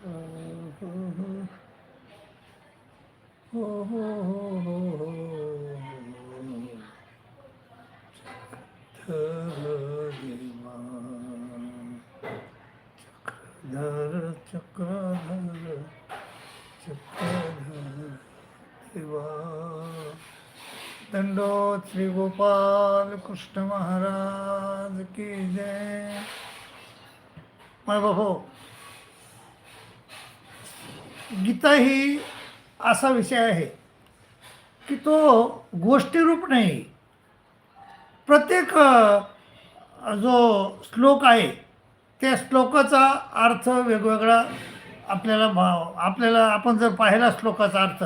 हो हो हो हो चक्रधर चक्रधर चक्रधर देवा। दंडोत श्री गोपाल कृष्ण महाराज की जय। माय बाबू गीता ही असा विषय आहे की तो गोष्टीरूप नाही. प्रत्येक जो श्लोक आहे त्या श्लोकाचा अर्थ वेगवेगळा आपल्याला भाव आपल्याला आपण जर पाहिला श्लोकाचा अर्थ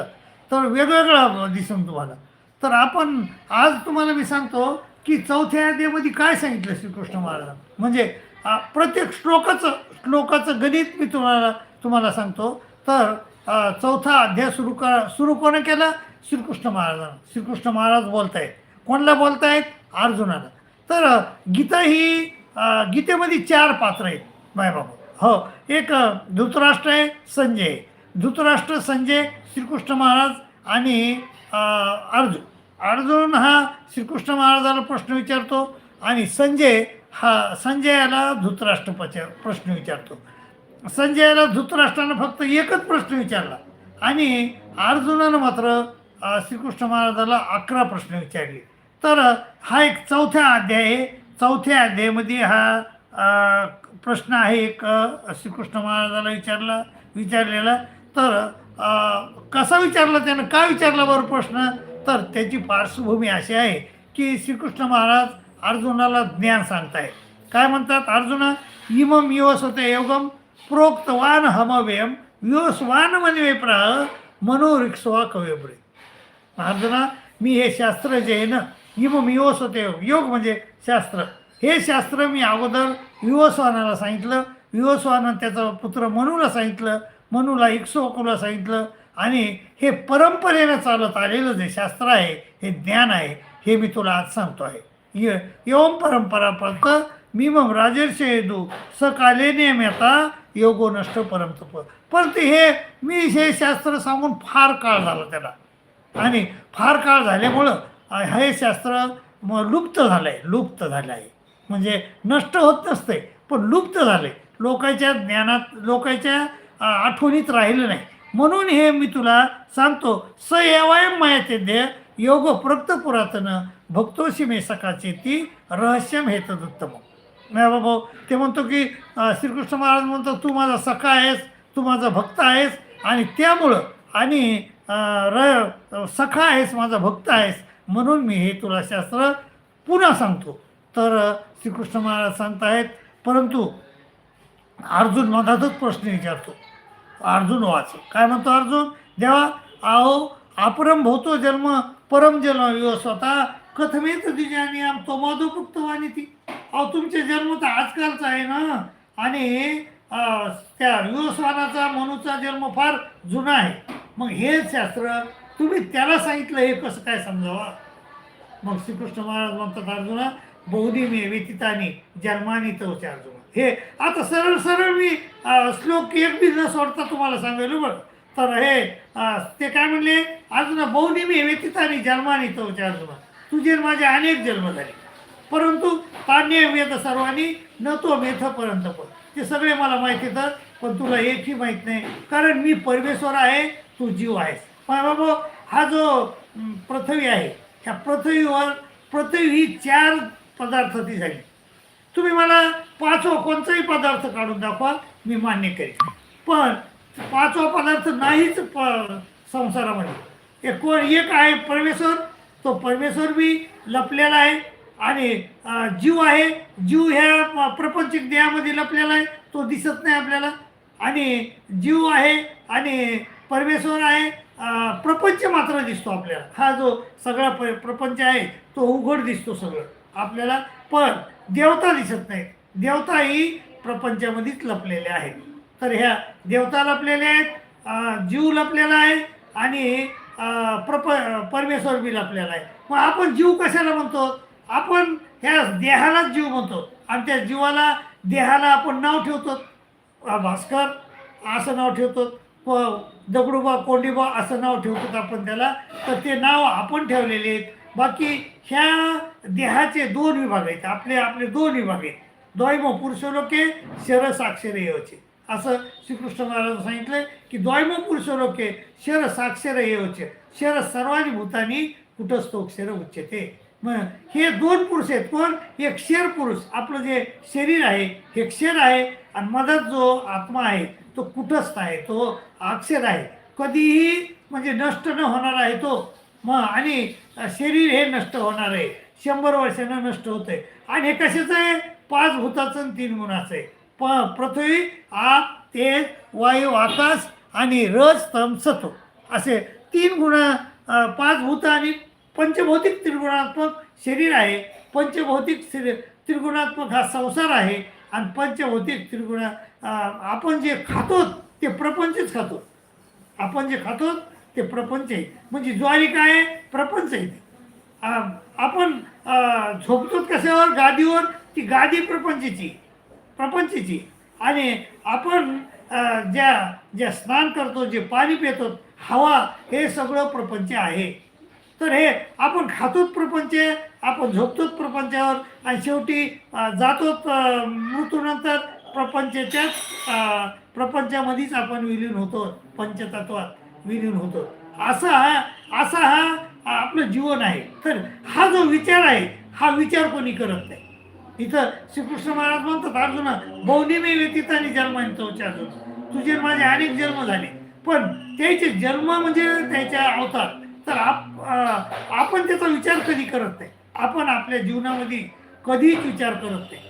तर वेगवेगळा दिसून तुम्हाला. तर आपण आज तुम्हाला मी सांगतो की चौथ्या अध्यायामध्ये काय सांगितलं श्रीकृष्ण महाराज? म्हणजे प्रत्येक श्लोकाचं श्लोकाचं गणित मी तुम्हाला तुम्हाला सांगतो. तर चौथा अध्याय सुरू का सुरू कोणं केला? श्रीकृष्ण महाराजांना श्रीकृष्ण महाराज बोलतायत. कोणाला बोलतायत? अर्जुनाला. तर गीता ही गीतेमध्ये चार पात्र आहेत मायबाबा हो एक धृतराष्ट्र आहे संजय धृतराष्ट्र संजय श्रीकृष्ण महाराज आणि अर्जुन. अर्जुन हा श्रीकृष्ण महाराजाला प्रश्न विचारतो आणि संजय हा संजयाला धृतराष्ट्रपचा प्रश्न विचारतो. संजयाला धृतराष्ट्रानं फक्त एकच प्रश्न विचारला. आणि अर्जुनानं मात्र श्रीकृष्ण महाराजाला अकरा प्रश्न विचारले. तर हा एक चौथ्या अध्याय आहे. चौथ्या अध्यायामध्ये हा प्रश्न आहे एक श्रीकृष्ण महाराजाला विचारला विचारलेला. तर कसा विचारला त्यानं? का विचारला बरं प्रश्न? तर त्याची पार्श्वभूमी अशी आहे की श्रीकृष्ण महाराज अर्जुनाला ज्ञान सांगताय काय म्हणतात? अर्जुन इमम योसते योगम प्रोक्तवान हमव्यम योसवान मनवे प्राह मनोरिक्सवा कवेब्रे। अर्जुना मी हे शास्त्र जे आहे ना इमम योस होते योग म्हणजे शास्त्र. हे शास्त्र मी अगोदर विवस्वानाला सांगितलं. विवस्वानं त्याचा पुत्र मनूला सांगितलं. मनूला इक्सोकूला सांगितलं. आणि हे परंपरेनं चालत आलेलं जे शास्त्र आहे हे ज्ञान आहे हे मी तुला आज सांगतो आहे. य एवम परंपरा पळत. मी मग राजर्षे येदू सकाले नेम्याता योगो नष्ट परमतप परंतु हे मी हे शास्त्र सांगून फार काळ झाला त्याला. आणि फार काळ झाल्यामुळं हे शास्त्र म लुप्त झालं आहे लुप्त झालं आहे म्हणजे नष्ट होत नसते पण लुप्त झाले लोकांच्या ज्ञानात लोकांच्या आठवणीत राहिलं नाही. म्हणून हे मी तुला सांगतो स एवायम मायाचे देह योग प्रक्त पुरातन भक्तोशी मे सकाचे ती रहस्यम हे तदुत्तम ते म्हणतो की श्रीकृष्ण महाराज म्हणतो तू माझा सखा आहेस तू माझा भक्त आहेस आणि त्यामुळं आणि र सखा आहेस माझा भक्त आहेस म्हणून मी हे तुला शास्त्र पुन्हा सांगतो. तर श्रीकृष्ण महाराज सांगतायत परंतु अर्जुन मधातच प्रश्न विचारतो. अर्जुन वाच काय म्हणतो अर्जुन? देवा आहो आपरम भोवतो जन्म परम जन्म स्वतः कथमेत दिजानी आम तो मधुपुक्तवानी ती अहो तुमचे जन्म तर आजकालचा आहे ना. आणि त्या युवस्वानाचा मनूचा जन्म फार जुना आहे. मग हे शास्त्र तुम्ही त्याला सांगितलं हे कसं काय समजावा? मग श्रीकृष्ण महाराज म्हणतात अर्जुना बहुधी मे व्यतीतानी जन्मानी तवचे अर्जुना. हे आता सरळ सरळ मी श्लोक एक बिझनेस न सोडता तुम्हाला सांगेल बघ तर हे ते काय म्हणले? अर्जुना बहुधी मे व्यतीतानी जन्मानी तवचे अर्जुना. तुझे माझे अनेक जन्म झाले. परंतु तान्य वेद सर्वांनी न तो मेथपर्यंत पण. ते सगळे मला माहिती तर पण तुला एकही माहीत नाही. कारण मी परमेश्वर आहे तू जीव आहेस. पण बाबा हा जो पृथ्वी आहे ह्या पृथ्वीवर पृथ्वी ही चार पदार्थ ती झाली. तुम्ही मला पाचवा कोणताही पदार्थ काढून दाखवा मी मान्य करेन. पण पाचवा पदार्थ नाहीच प संसारामध्ये. एक कोण एक आहे परमेश्वर तो परमेश्वर बी लपलेला आहे आणि जीव आहे जीव ह्या प्रपंचिक देहामध्ये लपलेला आहे तो दिसत नाही आपल्याला. आणि जीव आहे आणि परमेश्वर आहे प्रपंच मात्र दिसतो आपल्याला. हा जो सगळा प प्रपंच आहे तो उघड दिसतो सगळं आपल्याला. पण देवता दिसत नाही देवता ही प्रपंचामध्येच लपलेले आहेत. तर ह्या देवता लपलेल्या आहेत जीव लपलेला आहे आणि प्रप परमेश्वर बी लपलेला आहे. मग आपण जीव कशाला म्हणतो? आपण ह्या देहालाच जीव म्हणतो. आणि त्या जीवाला देहाला आपण नाव ठेवतो. भास्कर असं नाव ठेवतो. प दगडूबा कोंडीबा असं नाव ठेवतो आपण त्याला. तर ते नाव आपण ठेवलेले आहेत. बाकी ह्या देहाचे दोन विभाग आहेत. आपले आपले दोन विभाग आहेत. द्वैम पुरुषलोके शर असं श्रीकृष्ण महाराज सांगितलं की द्वैम पुरुषलोके शर साक्षर येवचे शर सर्वांनी भूतानी कुटस्थोक्षर उच्चते हे दोन पुरुष आहेत. कोण? एक क्षर पुरुष. आपलं जे शरीर आहे हे क्षर आहे आणि मधात जो आत्मा आहे तो कुठस्थ आहे तो अक्षर आहे. कधीही म्हणजे नष्ट न होणार आहे तो. मग आणि शरीर हे नष्ट होणार आहे. शंभर वर्षानं नष्ट होतंय. आणि हे कशाचं आहे? पाच भूताचं आणि तीन गुणाचं आहे. प पृथ्वी आप तेज वायू आकाश आणि रस तम सत्व. असे तीन गुण पाच भूत आणि पंचभौतिक त्रिगुणात्मक शरीर आहे पंचभौतिक शरीर त्रिगुणात्मक हा संसार आहे आणि पंचभौतिक त्रिगुणा आपण जे खातो ते प्रपंचच खातो. आपण जे खातो ते प्रपंच आहे. म्हणजे ज्वारी काय आहे? प्रपंच आहे. ते. आपण झोपतो कशावर? गादीवर? ती गादी प्रपंचची प्रपंचची. आणि आपण ज्या ज्या स्नान करतो जे पाणी पितो हवा हे सगळं प्रपंच आहे. तर हे आपण खातोच प्रपंच आपण झोपतोच प्रपंचावर आणि शेवटी अ, जातोच मृत्यूनंतर प्रपंचच्याच प्रपंचामध्येच आपण विलीन होतो पंचतत्वात विलीन होतो. असा हा असा हा आपलं जीवन आहे. तर हा जो विचार आहे हा विचार कोणी करत नाही. इथं श्रीकृष्ण महाराज म्हणतात अर्जुन बहुनिमे व्यतीत आणि जन्मांचा अर्जुन तुझे माझे अनेक जन्म झाले. पण त्याचे जन्म म्हणजे त्याच्या अवतार. तर आप आपण त्याचा विचार कधी करत नाही. आपण आपल्या जीवनामध्ये कधीच विचार करत नाही.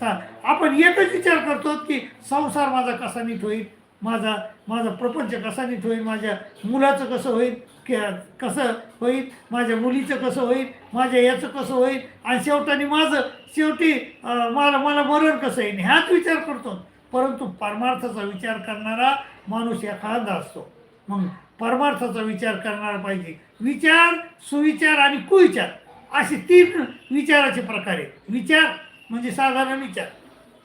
तर आपण एकच विचार करतो की संसार माझा कसा नीट होईल? माझा माझा प्रपंच कसा नीट होईल? माझ्या मुलाचं कसं होईल? की कसं होईल? माझ्या मुलीचं कसं होईल? माझ्या याचं कसं होईल? आणि शेवटाने माझं शेवटी मला मला मरण कसं येईल? ह्याच विचार करतो. परंतु परमार्थाचा विचार करणारा माणूस एखादा असतो. मग परमार्थाचा विचार करणारा पाहिजे. विचार सुविचार आणि कुविचार असे तीन विचाराचे प्रकार आहेत. विचार म्हणजे साधारण विचार.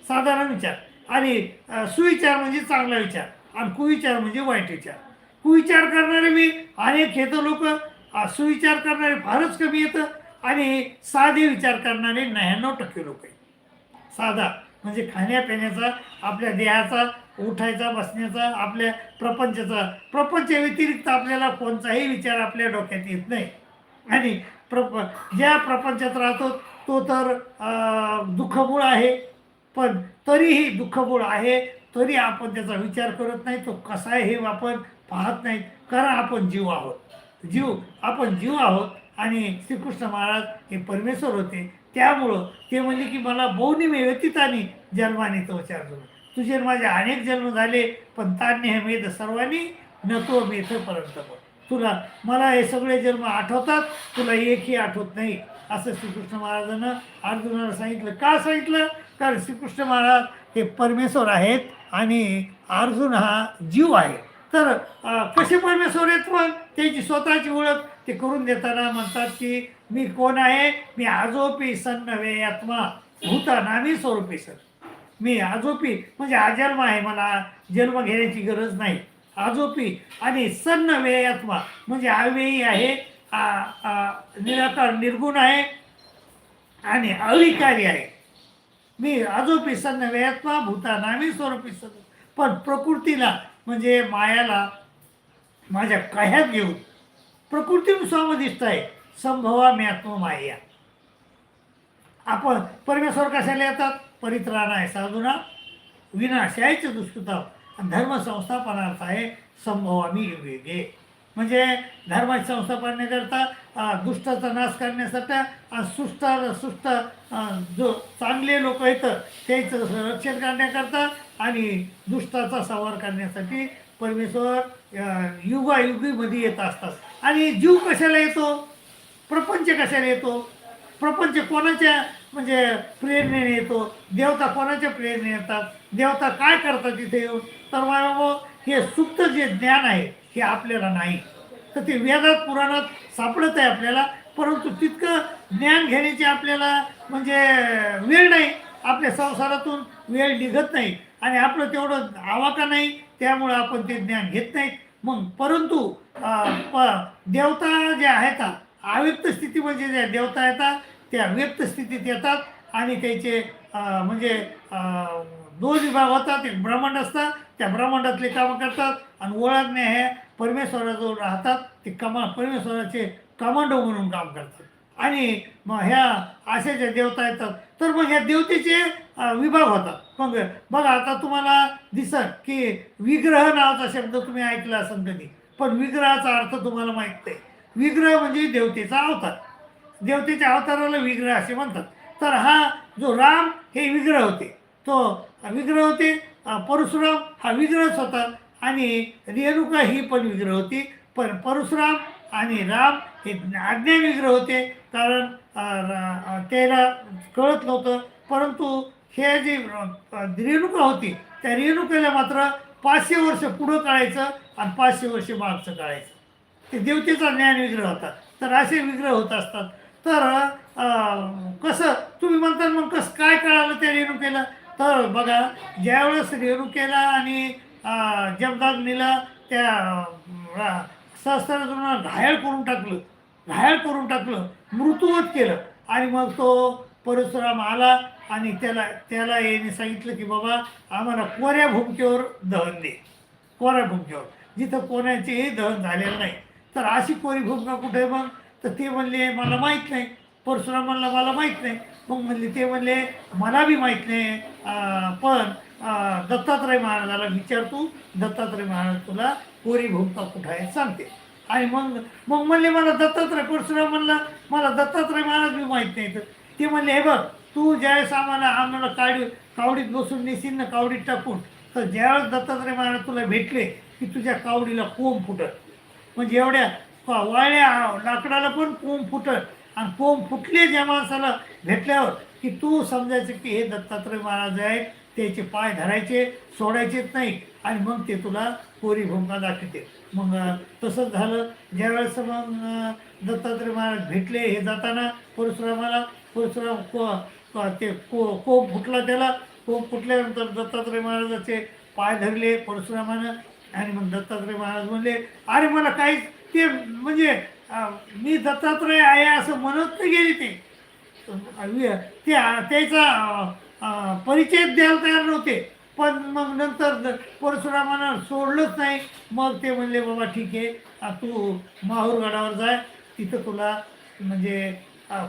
साधारण विचार. आणि सुविचार म्हणजे चांगला विचार आणि कुविचार म्हणजे वाईट विचार. कुविचार करणारे मी अनेक येतं लोक सुविचार करणारे फारच कमी येतं आणि साधे विचार करणारे नव्याण्णव टक्के लोक आहेत. साधा म्हणजे खाण्यापिण्याचा आपल्या देहाचा उठायचा बसण्याचा आपल्या प्रपंचाचा प्रपंच व्यतिरिक्त आपल्याला कोणताही विचार आपल्या डोक्यात येत नाही. आणि प्रप ज्या प्रपंचात राहतो तो तर अं, दुःखमूळ आहे. पण तरीही दुःखमूळ आहे तरी आपण त्याचा विचार करत नाही तो कसा आहे हे आपण पाहत नाहीत. कारण आपण जीव आहोत. जीव आपण जीव आहोत आणि श्रीकृष्ण महाराज हे परमेश्वर होते. त्यामुळं ते म्हणले की मला बहुनिमे व्यतीतानी जन्माने तो अर्जुन तुझे माझे अनेक जन्म झाले पण तान्य हे मेद सर्वांनी न तो मेथपर्यंत पण. तुला मला हे सगळे जन्म आठवतात तुला एकही आठवत नाही. असं श्रीकृष्ण महाराजानं अर्जुनाला सांगितलं. का सांगितलं? कारण श्रीकृष्ण महाराज हे परमेश्वर आहेत आणि अर्जुन हा जीव आहे. तर कसे परमेश्वर आहेत मग? त्यांची स्वतःची ओळख ते करून देताना म्हणतात की मी कोण आहे? मी आजोपी सन्नवे आत्मा भूता नामी स्वरूपी सर मी आजोपी म्हणजे अजन्म आहे मला जन्म घेण्याची गरज नाही. आजोपी आणि सन्न व्ययात्मा म्हणजे अव्ययी आहे निराकार निर्गुण आहे आणि अविकारी आहे. मी आजोपी सन्न व्ययात्मा भूता नामी स्वरूपी सन्न. पण प्रकृतीला म्हणजे मायाला माझ्या कह्यात घेऊन प्रकृती स्वामधिष्ठ आहे. संभवा मी आत्ममाया. आपण परमेश्वर कशाला येतात? परित्राण आहे साधुना विनाशायच दुष्कृता धर्म संस्थापनार्थ आहे संभवामी वेगे. म्हणजे धर्माची संस्थापनाकरता दुष्टाचा नाश करण्यासाठी आणि सुष्ट सुष्ट जो चांगले लोक आहेत त्याचं रक्षण करण्याकरता आणि दुष्टाचा संवार करण्यासाठी परमेश्वर युगायुगीमध्ये येत असतात. आणि जीव कशाला येतो? प्रपंच कशाला येतो? प्रपंच कोणाच्या म्हणजे प्रेरणेने येतो? देवता कोणाच्या प्रेरणेने येतात? देवता काय करतात तिथे येऊन? तर मला हो, हे सुप्त जे ज्ञान आहे हे आपल्याला नाही. तर ते वेदात पुराणात सापडत आहे आपल्याला परंतु तितकं ज्ञान घेण्याची आपल्याला म्हणजे वेळ नाही. आपल्या संसारातून वेळ निघत नाही. आणि आपलं तेवढं आवाका नाही त्यामुळं आपण ते ज्ञान घेत नाहीत मग परंतु प देवता ज्या आहेत अव्यक्त स्थितीमध्ये म्हणजे ज्या देवता येतात त्या व्यक्त स्थितीत येतात आणि त्याचे म्हणजे दोन विभाग होतात. एक ब्रह्मांड असतात त्या ब्रह्मांडातले कामं करतात आणि ओळखणे हे परमेश्वराजवळ राहतात. ते कमा परमेश्वराचे कमांडो म्हणून काम करतात. आणि मग ह्या आशेच्या देवता येतात तर मग ह्या देवतेचे विभाग होतात. मग बघा आता तुम्हाला दिसत की विग्रह नावाचा शब्द तुम्ही ऐकला असेल कधी. पण विग्रहाचा अर्थ तुम्हाला माहीत नाही. विग्रह म्हणजे देवतेचा अवतार. देवतेच्या अवताराला विग्रह असे म्हणतात. तर हा जो राम हे विग्रह होते. तो विग्रह होते परशुराम हा विग्रहच होता आणि रेणुका ही पण विग्रह होती. पण परशुराम आणि राम हे आज्ञा विग्रह होते. कारण त्याला कळत नव्हतं. परंतु हे जी रेणुका होती त्या रेणुकेला मात्र पाचशे वर्ष पुढं काढायचं आणि पाचशे वर्ष मागचं काढायचं. ते देवतेचा ज्ञान विग्रह होता. तर असे विग्रह होत असतात. तर कसं तुम्ही म्हणता मग कसं काय कळालं त्या रेणुकेला? तर बघा ज्यावेळेस रेणुकेला आणि अं, जमदाग्नीला त्या सहस्त्रार्जुनाला घायल करून टाकलं घायल करून टाकलं मृत्यूवत केलं आणि मग तो परशुराम आला आणि त्याला त्याला याने सांगितलं की बाबा आम्हाला कोऱ्या भूमिकेवर दहन दे. कोऱ्या भूमिकेवर. जिथं कोणाचेही दहन झालेलं नाही. तर अशी कोरी भूमिका कुठे मग? तर ते म्हणले मला माहीत नाही. परशुराम म्हणला मला माहीत नाही. मग म्हणले ते म्हणले मला बी माहीत नाही पण दत्तात्रय महाराजाला विचारतो दत्तात्रय महाराज तुला कोरी भूमिका कुठं आहे सांगते. आणि मग मग म्हणले मला दत्तात्रय परशुराम म्हणला मला दत्तात्रय महाराज बी माहीत नाही तर ते म्हणले हे बघ तू ज्यावेळेस आम्हाला आम्हाला काडी कावडीत बसून नेशील ना कावडीत टाकून तर ज्यावेळेस दत्तात्रय महाराज तुला भेटले की तुझ्या कावडीला कोंब फुटत म्हणजे एवढ्या प- वाळ्या लाकडाला पण कोंब फुटत आणि कोंब फुटले ज्या माणसाला भेटल्यावर की तू समजायचं की हे दत्तात्रय महाराज आहेत त्याचे पाय धरायचे सोडायचेच नाही. आणि मग ते तुला कोरी भूमिका दाखवते. मग तसंच झालं. ज्यावेळेस मग दत्तात्रय महाराज भेटले हे जाताना परशुरामाला परशुराम को को- ते को कोंब फुटला त्याला. कोंब फुटल्यानंतर दत्तात्रय महाराजाचे पाय धरले परशुरामानं. आणि मग दत्तात्रय महाराज म्हणले अरे मला काहीच ते म्हणजे मी दत्तात्रय आहे असं म्हणत नाही गेले ते. ते त्याचा परिचय द्यायला तयार नव्हते. पण मग नंतर परशुरामानं सोडलंच नाही. मग ते म्हणले बाबा ठीक आहे. तू माहूरगडावर जाय तिथं तुला म्हणजे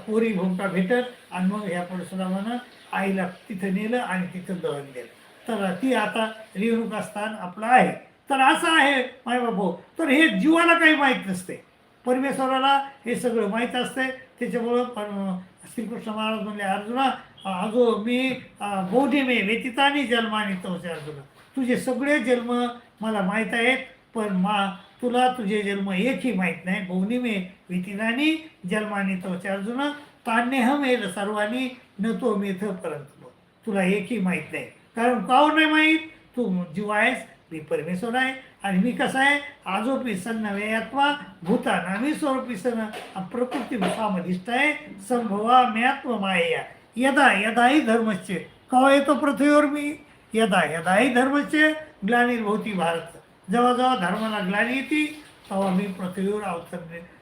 पोरी भोमटा भेटत आणि मग ह्या परशुरामानं आईला तिथं नेलं आणि तिथं दहन दिलं. तर ती आता रेणुका स्थान आपलं आहे. तर असं आहे मायबापू तर हे जीवाला काही माहीत नसते. परमेश्वराला हे सगळं माहीत असते. त्याच्यामुळं पण श्रीकृष्ण महाराज म्हणले अर्जुना अजो मी बौद्धी मे व्यतितानी जन्माने तोचे अर्जुना. तुझे सगळे जन्म मला माहीत आहेत पण मा तुला तुझे जन्म एकही माहीत नाही. बहुनी मे व्यतितानी जन्मानी तोचे अर्जुना. तान्यहम हे सर्वांनी न तो मेथ परंतु. तुला एकही माहीत नाही. कारण काव नाही माहीत? तू जीव आहेस मी परमेश्वर आहे आणि मी कसं आहे? आजोपी सन्न वेयात्मा भूता नामी स्वरूपी सन प्रकृती सामधिष्ठ आहे. संभवा म्यात्व माया यदा यदाही धर्मस्य. कवा येतो पृथ्वीवर मी? यदा यदाही धर्मस्य. ग्लानिर्भवती भारत. जेव्हा जेव्हा धर्माला ग्लानी येते तेव्हा मी पृथ्वीवर अवतर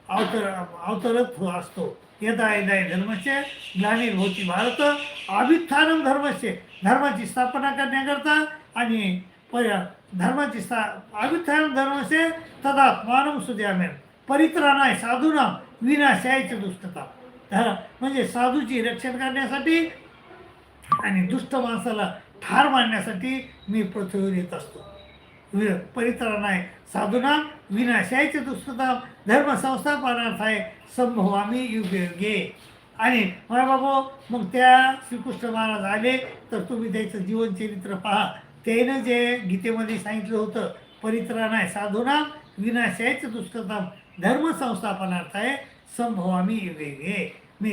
अवतर अवतरत हो असतो. यदा यदा धर्मस्य. ग्लानिर्भवती भारत. अभित्थानम धर्मस्य. धर्माची स्थापना करण्याकरता आणि धर्माची स्था अभित्थानम धर्मस्य तदा मानव सुद्यामेन परित्राणाय साधूना विनाशायचे दुष्टता. धर म्हणजे साधूची रक्षण करण्यासाठी आणि दुष्ट माणसाला ठार मारण्यासाठी मी पृथ्वीवर येत असतो. वि- परित्राणाय साधूना विनाशायचे दुष्टता धर्म संस्थापनार्थ आहे संभव आम्ही युगे आणि मला बाबा मग त्या श्रीकृष्ण महाराज आले तर तुम्ही त्याचं जीवनचरित्र पहा. त्यानं जे गीतेमध्ये सांगितलं होतं परित्राणाय साधूना विनाशायचं दुष्टताम धर्म संस्थापनार्थ आहे संभवामी वेगळे मी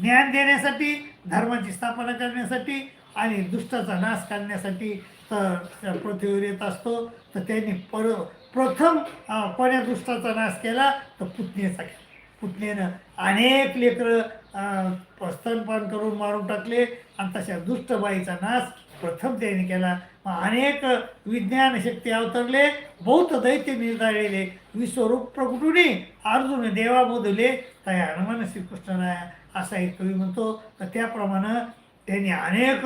ज्ञान देण्यासाठी धर्माची स्थापना करण्यासाठी आणि दुष्टाचा नाश करण्यासाठी तर पृथ्वीवर येत असतो तर त्यांनी पर प्रथम अं, कोण्या दुष्टाचा नाश केला? तर पुतणेचा केला. पुतणेनं अनेक लेकरं स्तनपान करून मारून टाकले आणि तशा दुष्टबाईचा नाश प्रथम त्यांनी केला. अनेक विज्ञान शक्ती अवतरले बौद्ध दैत्य निर्धारलेले विश्वरूप प्रकटुनी अर्जुन देवा बोधले तया हनुमान श्रीकृष्णाला असा एक कवी म्हणतो. तर त्याप्रमाणे त्यांनी अनेक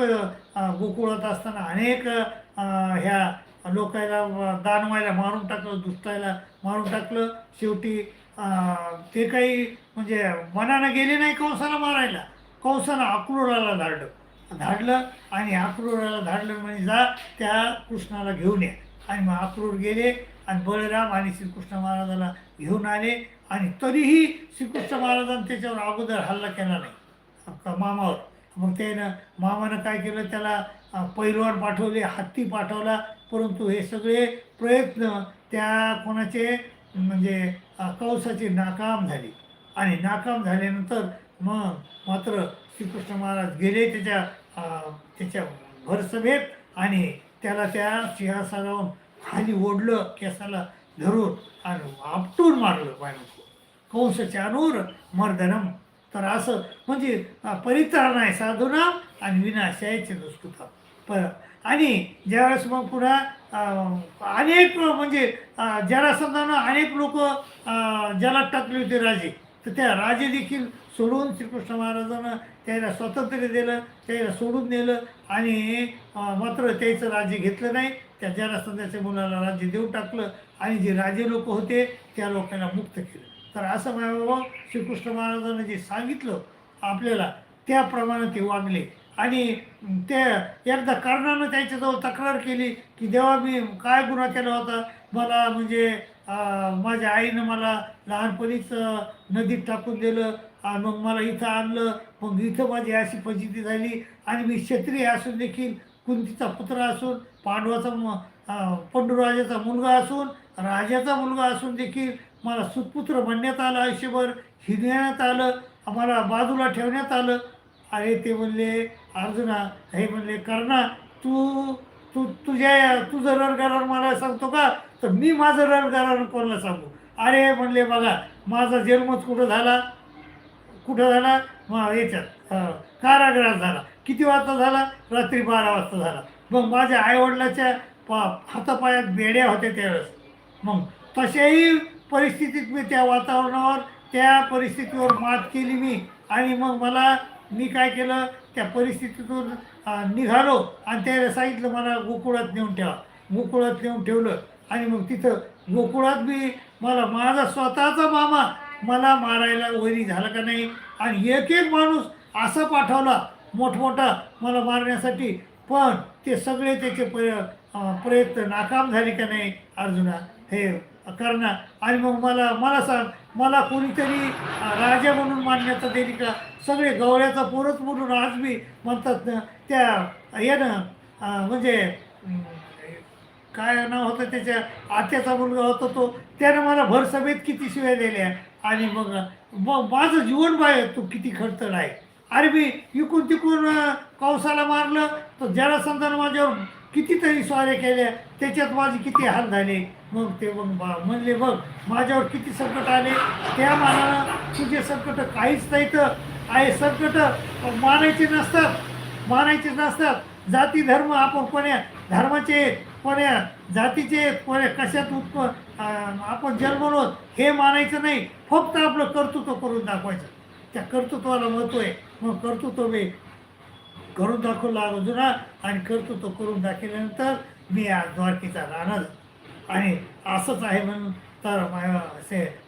गोकुळात असताना अनेक ह्या लोकायला दानवायला मारून टाकलं दुष्टायला मारून टाकलं. शेवटी ते काही म्हणजे मनानं गेले नाही कंसाला मारायला. कंसानं अक्रूराला धाडलं. धाडलं आणि अक्रूराला धाडलं म्हणजे जा त्या कृष्णाला घेऊन या. आणि मग अक्रूर गेले आणि बळराम आणि श्रीकृष्ण महाराजाला घेऊन आले आणि तरीही श्रीकृष्ण महाराजांनी त्याच्यावर अगोदर हल्ला केला नाही. मामावर. मग त्यानं मामानं काय केलं? त्याला पैलवान पाठवले हत्ती पाठवला. परंतु हे सगळे प्रयत्न त्या कोणाचे म्हणजे अ, नाकाम झाले. आणि नाकाम झाल्यानंतर मग मात्र श्रीकृष्ण महाराज गेले त्याच्या त्याच्या भरसभेत आणि त्याला त्या सिंहासनावरून खाली ओढलं केसाला धरून आणि आपटून मारलं बायनको कंस चानूर मर्दनम तर असं म्हणजे परित्राण आहे साधुना आणि विनाशायचे दुष्कृता. पर आणि ज्यावेळेस मग पुन्हा अनेक म्हणजे जरासंधानं अनेक लोक जलात टाकले होते राजे तर त्या राजे देखील सोडून श्रीकृष्ण महाराजांना त्याला स्वातंत्र्य दिलं त्याला सोडून नेलं आणि मात्र त्याचं राज्य घेतलं नाही. त्या जरासंधाच्या मुलाला राज्य देऊन टाकलं आणि जे राजे लोक होते त्या लोकांना मुक्त केलं. तर असं माझ्या श्रीकृष्ण महाराजांना जे सांगितलं आपल्याला त्याप्रमाणे ते वागले. आणि ते एकदा कर्णानं त्याच्याजवळ तक्रार केली की देवा मी काय गुन्हा केला होता? मला म्हणजे माझ्या आईनं मला लहानपणीच नदीत टाकून दिलं. आणि मग मला इथं आणलं. मग इथं माझी अशी फजिती झाली. आणि मी क्षत्रिय असून देखील कुंतीचा पुत्र असून पांडवाचा म पंडुराजाचा मुलगा असून राजाचा मुलगा असून देखील मला सुतपुत्र म्हणण्यात आलं आयुष्यभर हिरण्यात आलं आम्हाला बाजूला ठेवण्यात आलं. अरे ते म्हणले अर्जुना हे म्हणले कर्णा तू तू तुझ्या तुझं रणगारण मला सांगतो का? तर मी माझं रणगारण कोणाला सांगू? अरे म्हणले बघा माझा जन्मच कुठं झाला? कुठं झाला? मग याच्यात कारागृहात झाला. किती वाजता झाला? रात्री बारा वाजता झाला. मग माझ्या आईवडिलाच्या पा हातापायात बेड्या होत्या त्यावेळेस. मग तशाही परिस्थितीत मी त्या वातावरणावर त्या परिस्थितीवर मात केली मी. आणि मग मला मी काय केलं? त्या परिस्थितीतून निघालो आणि त्याला सांगितलं मला गोकुळात नेऊन ठेवा. गोकुळात नेऊन ठेवलं. आणि मग तिथं गोकुळात मी मला माझा स्वतःचा मामा मला मारायला वैरी झाला का नाही? आणि एक एक माणूस असा पाठवला मोठमोठा मला मारण्यासाठी. पण ते सगळे त्याचे प प्रयत्न नाकाम झाले का नाही अर्जुना? हे करणं. आणि मग मला मला सांग मला कोणीतरी राजा म्हणून मानण्याचा दिली का? सगळे गवळ्याचा पोरच म्हणून आज मी म्हणतात ना त्या यानं म्हणजे काय नाव होतं त्याच्या? आत्याचा मुलगा होता तो. त्यानं मला भर सभेत किती शिव्या दिल्या? आणि मग मग माझं जीवन बाय तू किती खडतड आहे अरे मी इकून तिकून कौसाला मारलं तर जरासंधानं माझ्यावर कितीतरी स्वारे केल्या त्याच्यात माझे किती हाल झाले? मग ते मग बा- म्हणले बघ माझ्यावर किती संकट आले? त्या मानानं तुझे संकट काहीच नाही तर आहे संकट मानायचे नसतात. मानायचे नसतात. जाती धर्म आपण कोण्या धर्माचे कोण्या जातीचे कोण्या कशात उत्प आपण जन्मलो हे मानायचं नाही. फक्त आपलं कर्तृत्व करून दाखवायचं. त्या कर्तृत्वाला महत्त्व आहे. मग कर्तृत्व मी करून दाखवला अगोदरा आणि कर्तृत्व करून दाखवल्यानंतर मी आज द्वारकेचा राहणार आणि असंच आहे म्हणून तर मा- असे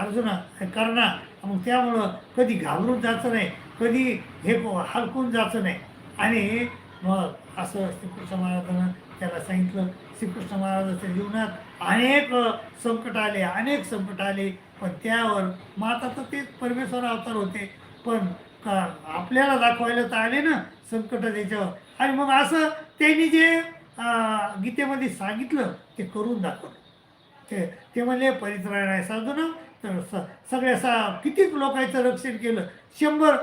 अर्जुना हे करणार. मग त्यामुळं कधी घाबरून जायचं नाही. कधी हे हलकून जायचं नाही. आणि मग असं श्रीकृष्ण महाराजांना त्याला सांगितलं श्रीकृष्ण महाराजाच्या जीवनात अनेक संकट आले अनेक संकट आले पण त्यावर माता तर तेच परमेश्वर अवतार होते. पण का आपल्याला दाखवायला तर आले ना संकट त्याच्यावर. आणि मग असं त्यांनी जे गीतेमध्ये सांगितलं ते करून दाखवलं. ते ते म्हणले परित्राण आहे साधू ना. तर स सगळ्या सा किती लोकांचं रक्षण केलं? शंभर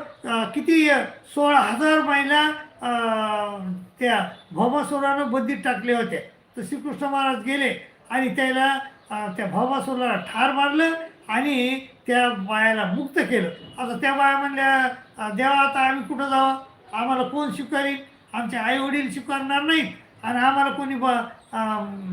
किती सोळा हजार महिला त्या भौमासुरानं बंदीत टाकले होते. तर श्रीकृष्ण महाराज गेले आणि त्याला त्या भौमासुराला ठार मारलं आणि त्या बायाला मुक्त केलं. आता त्या बाया म्हणल्या देवा आता आम्ही कुठं जावं? आम्हाला कोण स्वीकारेल आमचे आई वडील स्वीकारणार नाहीत आणि आम्हाला कोणी ब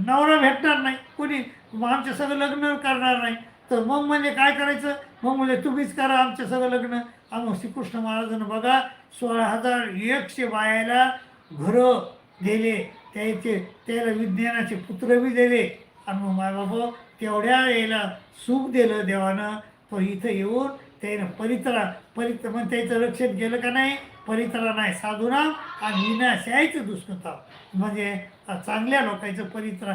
नवरा भेटणार नाही. कोणी मग सगळं लग्न करणार नाही. तर मग म्हणजे काय करायचं? मग म्हणजे तुम्हीच करा आमचं सगळं लग्न. आम्ही मग श्रीकृष्ण महाराजांना बघा सोळा हजार एकशे बायाला घरं दिले. त्याचे त्याला विज्ञानाचे पुत्र बी दिले. आणि मग माय बाबा तेवढ्या याला सुख दिलं देवानं तो इथं येऊन त्यानं परित्रा परित्र मग त्याचं रक्षण केलं का नाही? परित्रा नाही साधुना आणि विनाशायचं दुष्कृता म्हणजे चांगल्या लोकांचं परित्रा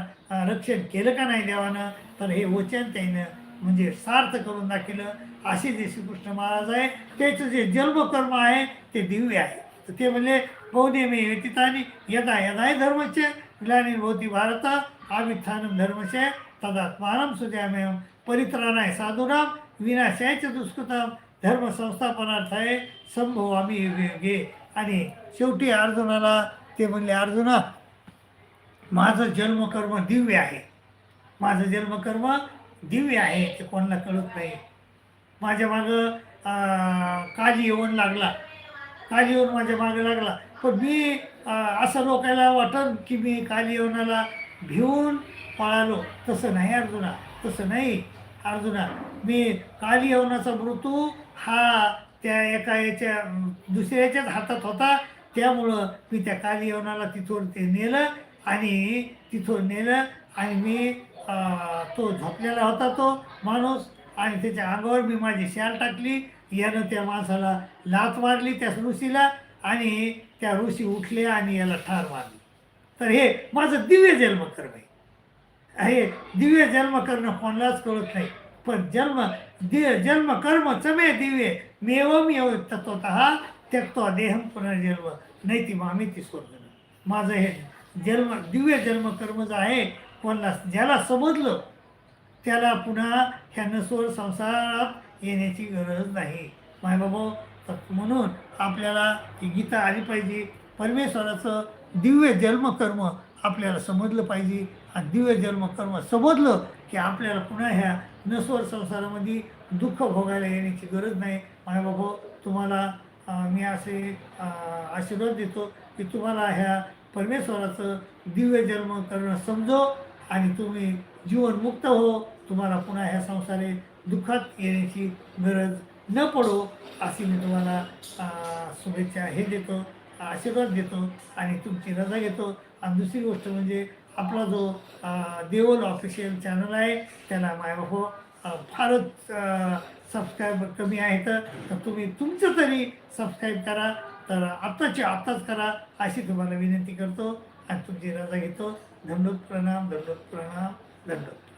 रक्षण केलं का नाही देवानं? तर हे वचन त्यानं म्हणजे सार्थ करून दाखवलं असे जे श्रीकृष्ण महाराज आहे त्याचं जे जन्मकर्म आहे ते दिव्य आहे. तर ते म्हणले बहुनेमे व्यतीतानी यदा यदाय धर्मचे ग्लानिर्भवती भारत आविथानम धर्मचे तदात्मानम सुद्यामेव परित्राणाय साधुराम विनाशायचं दुष्कृताम धर्म संस्थापनार्थ आहे संभव आम्ही घे आणि शेवटी अर्जुनाला ते म्हणले अर्जुना माझं जन्मकर्म दिव्य आहे. माझं जन्मकर्म दिव्य आहे ते कोणाला कळत नाही. माझ्या मागं अं, काली येऊन लागला. काली येऊन माझ्या मागं लागला. पण मी असं लोकायला वाटत की मी काली येऊनाला भिवून पळालो. तसं नाही अर्जुना तसं नाही अर्जुना. मी काली येऊनाचा मृत्यू हा त्या एका याच्या दुसऱ्याच्याच हातात होता. त्यामुळं मी त्या काली येवनाला तिथून ते नेलं आणि तिथून नेलं आणि मी तो झोपलेला होता तो माणूस आणि त्याच्या अंगावर मी माझी शाल टाकली. यानं त्या माणसाला लात मारली त्या ऋषीला आणि त्या ऋषी उठले आणि याला ठार मारली. तर हे माझं दिव्य जन्मकर्म आहे. हे दिव्य जन्म करणं कोणालाच कळत नाही. पण जन्म दि जन्म कर्म चमे दिव्य मेवम येव तत्वत त्यक्तो देहम पुनर्जन्म नाही ती मामी ती स्वर्ग. माझं हे जन्म दिव्य जन्म कर्म जे आहे कोणाला ज्याला समजलं त्याला पुन्हा ह्या नसवर संसारात येण्याची गरज नाही. मायबाबा म्हणून आपल्याला ही गीता आली पाहिजे. परमेश्वराचं दिव्य जन्मकर्म आपल्याला समजलं पाहिजे. आणि दिव्य जन्मकर्म समजलं की आपल्याला पुन्हा ह्या नसवर संसारामध्ये दुःख भोगायला येण्याची गरज नाही. मायबाबा तुम्हाला मी असे आशीर्वाद देतो की तुम्हाला ह्या परमेश्वराचं दिव्य जन्म करणं समजो. आणि तुम्ही जीवनमुक्त हो. तुम्हाला पुन्हा ह्या संसारे दुःखात येण्याची गरज न पडो अशी मी तुम्हाला शुभेच्छा हे देतो आशीर्वाद देतो आणि तुमची रजा घेतो. आणि दुसरी गोष्ट म्हणजे आपला जो देवल ऑफिशियल चॅनल आहे त्याला मायबापो हो, फारच सबस्क्राईब कमी आहेत. तर तुम्ही तुमचं तरी सबस्क्राईब करा. तर आत्ताची आत्ताच करा अशी तुम्हाला विनंती करतो आणि तुमची रजा घेतो. धन्यवाद प्रणाम धन्यवाद प्रणाम धन्यवाद